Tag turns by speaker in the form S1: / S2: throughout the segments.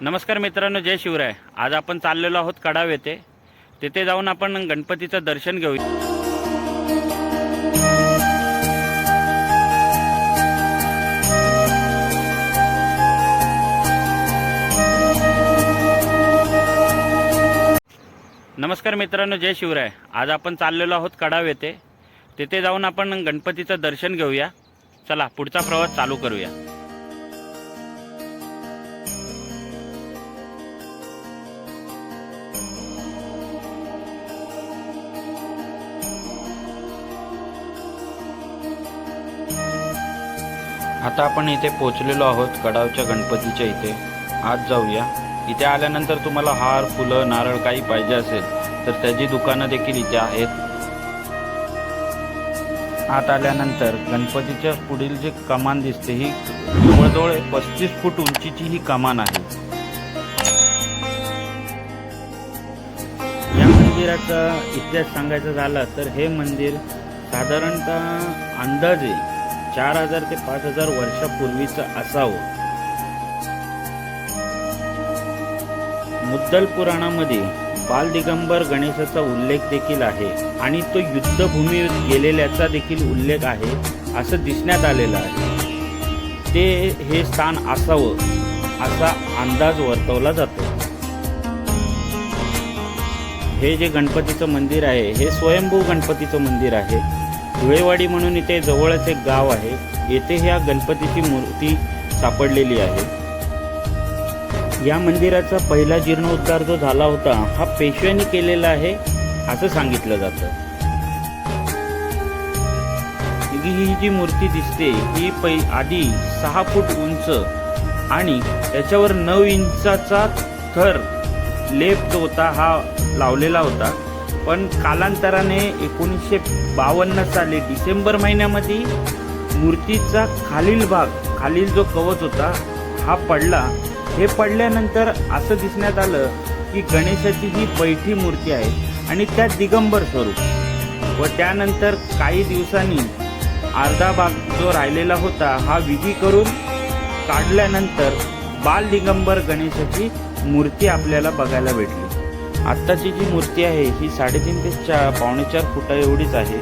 S1: नमस्कार मित्रांनो जय शिवराय. आज आपण चाललेलो आहोत कडाव येथे. तिथे जाऊन आपण गणपतीचं दर्शन घेऊ. नमस्कार मित्रांनो जय शिवराय. आज आपण चाललेलो आहोत कडाव येथे. तिथे जाऊन आपण गणपतीचं दर्शन घेऊया. चला पुढचा प्रवास चालू करूया. आता आपण इथे पोचलेलो आहोत कडावच्या गणपतीच्या इथे. आज जाऊया. इथे आल्यानंतर तुम्हाला हार फुलं नारळ काही पाहिजे असेल तर त्याची दुकानं देखील इथे आहेत. आत आल्यानंतर गणपतीच्या पुढील जे कमान दिसते ही जवळजवळ पस्तीस फूट उंचीची ही कमान आहे. या मंदिराचा इतिहास सांगायचा झाला तर हे मंदिर साधारणतः अंदाजे चार हजार ते पाच हजार वर्षापूर्वीचं असावं. मुद्दल पुराणामध्ये बाल दिगंबर गणेशाचा उल्लेख देखील आहे आणि तो युद्धभूमीवर गेलेल्याचा देखील उल्लेख आहे असं दिसण्यात आलेलं आहे. ते हे स्थान असावं असा अंदाज वर्तवला जातो. हे जे गणपतीचं मंदिर आहे हे स्वयंभू गणपतीचं मंदिर आहे. धुळेवाडी म्हणून इथे जवळच एक गाव आहे. येथे ह्या गणपतीची मूर्ती सापडलेली आहे. या मंदिराचा पहिला जीर्णोद्धार जो झाला होता हा पेशव्यांनी केलेला आहे असं सांगितलं जातं. ही जी मूर्ती दिसते ही पै आधी सहा फूट उंच आणि त्याच्यावर नऊ इंचाचा थर लेप जो होता हा लावलेला होता. पण कालांतराने एकोणीसशे बावन्न साली डिसेंबर महिन्यामध्ये मूर्तीचा खालील भाग खालील जो कवच होता हा पडला. हे पडल्यानंतर असं दिसण्यात आलं की गणेशाची ही बैठी मूर्ती आहे आणि त्या दिगंबर स्वरूप. व त्यानंतर काही दिवसांनी अर्धा भाग जो राहिलेला होता हा विधी करून काढल्यानंतर बाल दिगंबर गणेशाची मूर्ती आपल्याला बघायला भेटली. आत्ताची जी मूर्ती आहे ही साडेतीन ते चा पावणेचार फुटा एवढीच आहे.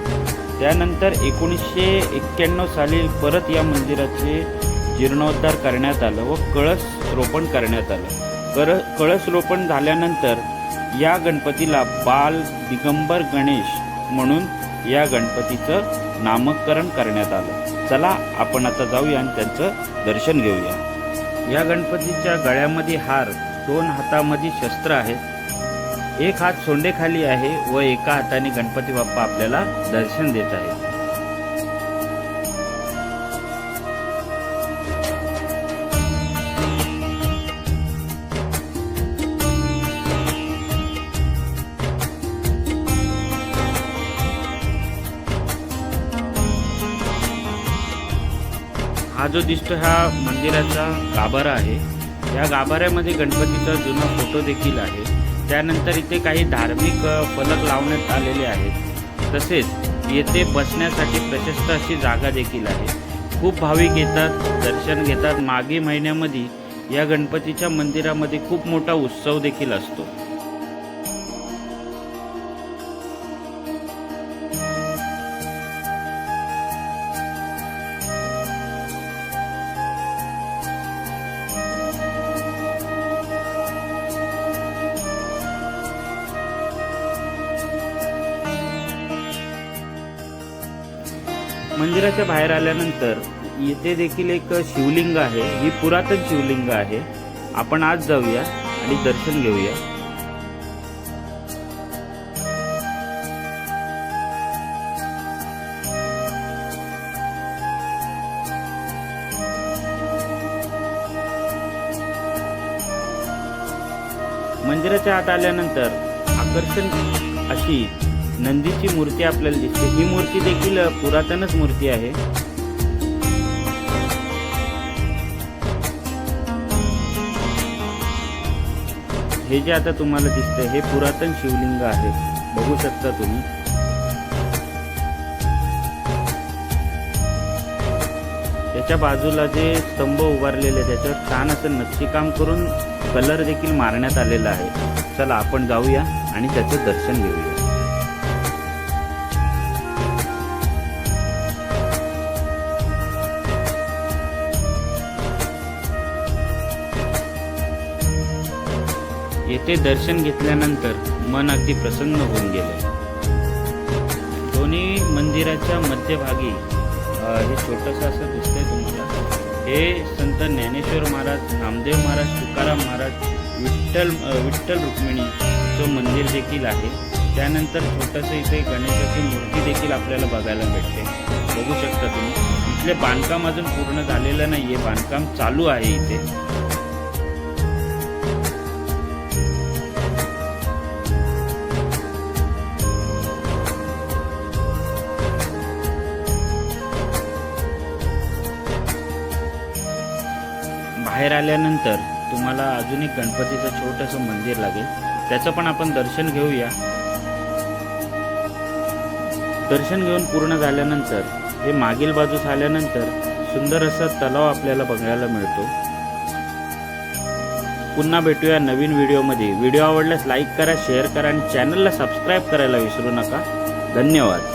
S1: त्यानंतर एकोणीसशे एक्क्याण्णव साली परत या मंदिराचे जीर्णोद्धार करण्यात आलं व कळस रोपण करण्यात आलं. कर कळस रोपण झाल्यानंतर या गणपतीला बाल दिगंबर गणेश म्हणून या गणपतीचं नामकरण करण्यात आलं. चला आपण आता जाऊया आणि त्यांचं दर्शन घेऊया. या गणपतीच्या गळ्यामध्ये हार दोन हातामध्ये शस्त्र आहेत. एक हात सोंडेखाली आहे व एका हाताने गणपती बाप्पा आपल्याला दर्शन देत आहे हा जो दिसतो हा मंदिराचा गाभारा आहे. या गाभाऱ्यामध्ये गणपतीचा जुना फोटो देखील आहे. त्यानंतर इथे काही धार्मिक फलक लावण्यात आलेले आहेत. तसेच येथे बसण्यासाठी प्रशस्त अशी जागा देखील आहे. खूप भाविक येतात दर्शन घेतात. मागे महिन्यामध्ये या गणपतीच्या मंदिरामध्ये खूप मोठा उत्सव देखील असतो. मंदिराच्या बाहेर आल्यानंतर येथे देखील एक शिवलिंग आहे. ही पुरातन शिवलिंग आहे. आपण आज जाऊया आणि दर्शन घेऊया. मंदिराच्या आत आल्यानंतर आकर्षण अशी नंदीची मूर्ती आपल्याला दिसते. ही मूर्ती देखील पुरातनच मूर्ती आहे. हे जे आता तुम्हाला दिसतंय हे पुरातन शिवलिंग आहे. बघू शकता तुम्ही. त्याच्या बाजूला जे स्तंभ उभारलेले आहेत, त्याच्यावर छान असं नक्षीकाम करून कलर देखील मारण्यात आलेला आहे. चला आपण जाऊया आणि त्याचं दर्शन घेऊया. येथे दर्शन घेतल्यानंतर मन अगदी प्रसन्न होऊन गेले. दोन्ही मंदिराच्या मध्यभागी हे छोटंसं असं दिसतंय तुम्हाला. हे संत ज्ञानेश्वर महाराज नामदेव महाराज तुकाराम महाराज विठ्ठल विठ्ठल रुक्मिणीचं मंदिर देखील आहे. त्यानंतर छोटंसं इथे गणेशाची मूर्ती देखील आपल्याला बघायला भेटते. बघू शकता तुम्ही. इथले बांधकाम अजून पूर्ण झालेलं नाही आहे बांधकाम चालू आहे इथे. बाहेर आल्यानंतर तुम्हाला अजून एक गणपतीचं छोटंसं मंदिर लागेल. त्याचं पण आपण दर्शन घेऊया. दर्शन घेऊन पूर्ण झाल्यानंतर हे मागील बाजूस आल्यानंतर सुंदर असा तलाव आपल्याला बघायला मिळतो. पुन्हा भेटूया नवीन व्हिडिओमध्ये. व्हिडिओ आवडल्यास लाईक करा शेअर करा आणि चॅनलला सबस्क्राईब करायला विसरू नका. धन्यवाद.